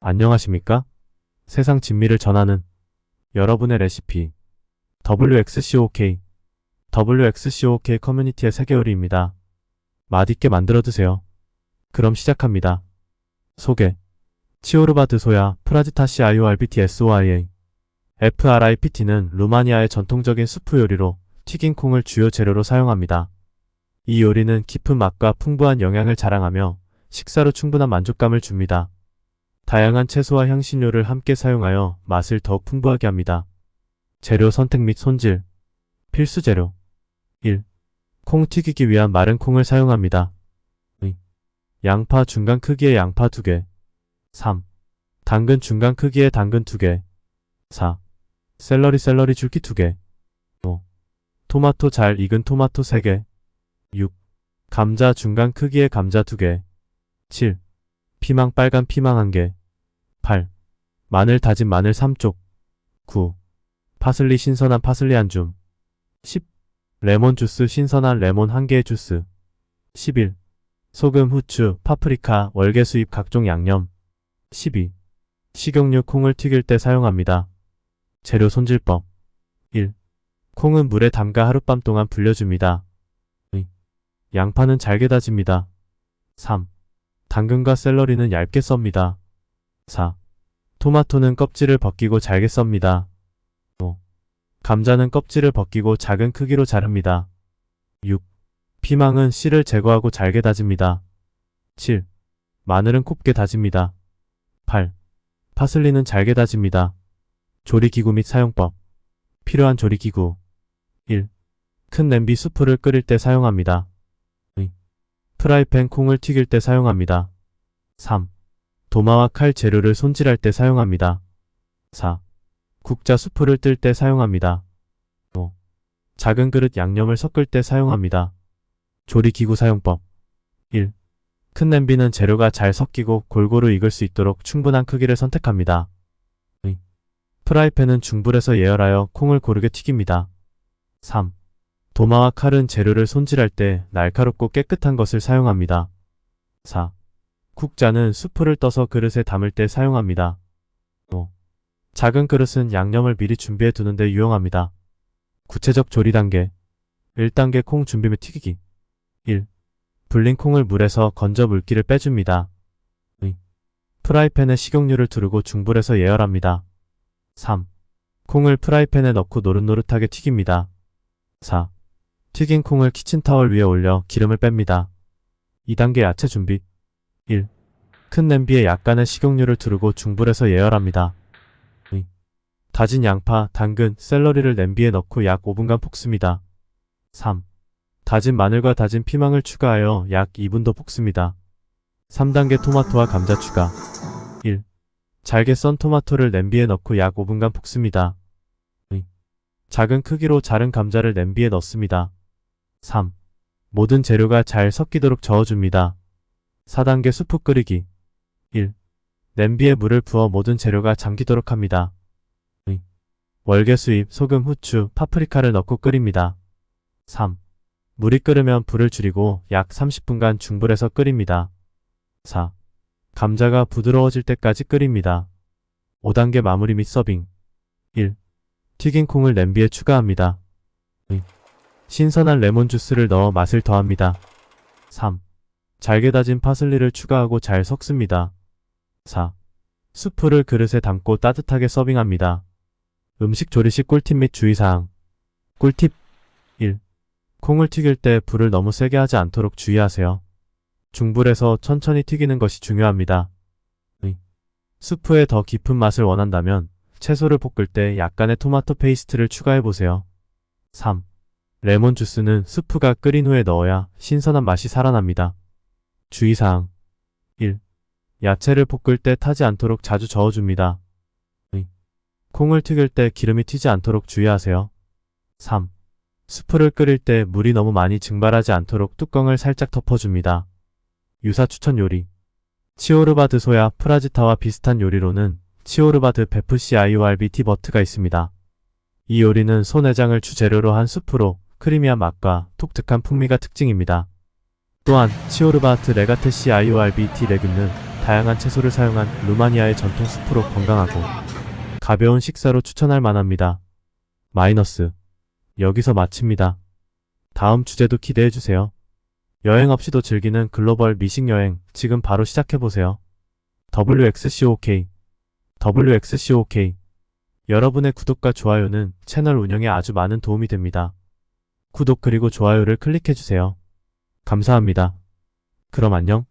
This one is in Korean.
안녕하십니까? 세상 진미를 전하는 여러분의 레시피 WXCOK WXCOK 커뮤니티의 세계 요리입니다. 맛있게 만들어 드세요. 그럼 시작합니다. 소개 치오르바드 소야 프라지타시 IORBT SOIA FRIPT는 루마니아의 전통적인 수프 요리로 튀긴 콩을 주요 재료로 사용합니다. 이 요리는 깊은 맛과 풍부한 영양을 자랑하며 식사로 충분한 만족감을 줍니다. 다양한 채소와 향신료를 함께 사용하여 맛을 더욱 풍부하게 합니다. 재료 선택 및 손질 필수 재료 1. 콩 튀기기 위한 마른 콩을 사용합니다. 2. 양파 중간 크기의 양파 2개 3. 당근 중간 크기의 당근 2개 4. 샐러리 샐러리 줄기 2개 5. 토마토 잘 익은 토마토 3개 6. 감자 중간 크기의 감자 2개 7. 피망 빨간 피망 1개 8. 마늘 다진 마늘 3쪽 9. 파슬리 신선한 파슬리 한 줌 10. 레몬 주스 신선한 레몬 1개의 주스 11. 소금, 후추, 파프리카, 월계 수잎 각종 양념 12. 식용유 콩을 튀길 때 사용합니다. 재료 손질법 1. 콩은 물에 담가 하룻밤 동안 불려줍니다. 2. 양파는 잘게 다집니다. 3. 당근과 샐러리는 얇게 썹니다. 4. 토마토는 껍질을 벗기고 잘게 썹니다. 5. 감자는 껍질을 벗기고 작은 크기로 자릅니다. 6. 피망은 씨를 제거하고 잘게 다집니다. 7. 마늘은 곱게 다집니다. 8. 파슬리는 잘게 다집니다. 조리기구 및 사용법 필요한 조리기구 1. 큰 냄비 수프를 끓일 때 사용합니다. 2. 프라이팬 콩을 튀길 때 사용합니다. 3. 도마와 칼 재료를 손질할 때 사용합니다. 4. 국자 수프를 뜰 때 사용합니다. 5. 작은 그릇 양념을 섞을 때 사용합니다. 조리기구 사용법 1. 큰 냄비는 재료가 잘 섞이고 골고루 익을 수 있도록 충분한 크기를 선택합니다. 2. 프라이팬은 중불에서 예열하여 콩을 고르게 튀깁니다. 3. 도마와 칼은 재료를 손질할 때 날카롭고 깨끗한 것을 사용합니다. 4. 국자는 수프를 떠서 그릇에 담을 때 사용합니다. 5. 작은 그릇은 양념을 미리 준비해 두는데 유용합니다. 구체적 조리 단계 1단계 콩 준비 및 튀기기 1. 불린 콩을 물에서 건져 물기를 빼줍니다. 2. 프라이팬에 식용유를 두르고 중불에서 예열합니다. 3. 콩을 프라이팬에 넣고 노릇노릇하게 튀깁니다. 4. 튀긴 콩을 키친타월 위에 올려 기름을 뺍니다. 2단계 야채 준비 1. 큰 냄비에 약간의 식용유를 두르고 중불에서 예열합니다. 2. 다진 양파, 당근, 샐러리를 냄비에 넣고 약 5분간 볶습니다. 3. 다진 마늘과 다진 피망을 추가하여 약 2분 더 볶습니다. 3단계 토마토와 감자 추가 1. 잘게 썬 토마토를 냄비에 넣고 약 5분간 볶습니다. 2. 작은 크기로 자른 감자를 냄비에 넣습니다. 3. 모든 재료가 잘 섞이도록 저어줍니다. 4단계 수프 끓이기 1. 냄비에 물을 부어 모든 재료가 잠기도록 합니다. 2. 월계 수잎, 소금, 후추, 파프리카를 넣고 끓입니다. 3. 물이 끓으면 불을 줄이고 약 30분간 중불에서 끓입니다. 4. 감자가 부드러워질 때까지 끓입니다. 5단계 마무리 및 서빙 1. 튀긴 콩을 냄비에 추가합니다. 2. 신선한 레몬 주스를 넣어 맛을 더합니다. 3. 잘게 다진 파슬리를 추가하고 잘 섞습니다. 4. 수프를 그릇에 담고 따뜻하게 서빙합니다. 음식 조리 시 꿀팁 및 주의사항 꿀팁 1. 콩을 튀길 때 불을 너무 세게 하지 않도록 주의하세요. 중불에서 천천히 튀기는 것이 중요합니다. 2. 수프에 더 깊은 맛을 원한다면 채소를 볶을 때 약간의 토마토 페이스트를 추가해보세요. 3. 레몬 주스는 수프가 끓인 후에 넣어야 신선한 맛이 살아납니다. 주의사항 1. 야채를 볶을 때 타지 않도록 자주 저어줍니다. 2. 콩을 튀길 때 기름이 튀지 않도록 주의하세요. 3. 수프를 끓일 때 물이 너무 많이 증발하지 않도록 뚜껑을 살짝 덮어줍니다. 유사 추천 요리 치오르바드 소야 프라지타와 비슷한 요리로는 치오르바드 베프시 IORBT 버트가 있습니다. 이 요리는 소내장을 주재료로 한 수프로 크리미한 맛과 독특한 풍미가 특징입니다. 또한 치오르바트 레가테시 IORBT 레균은 다양한 채소를 사용한 루마니아의 전통 수프로 건강하고 가벼운 식사로 추천할 만합니다. 마이너스. 여기서 마칩니다. 다음 주제도 기대해주세요. 여행 없이도 즐기는 글로벌 미식 여행 지금 바로 시작해보세요. WXCOK WXCOK 여러분의 구독과 좋아요는 채널 운영에 아주 많은 도움이 됩니다. 구독 그리고 좋아요를 클릭해주세요. 감사합니다. 그럼 안녕.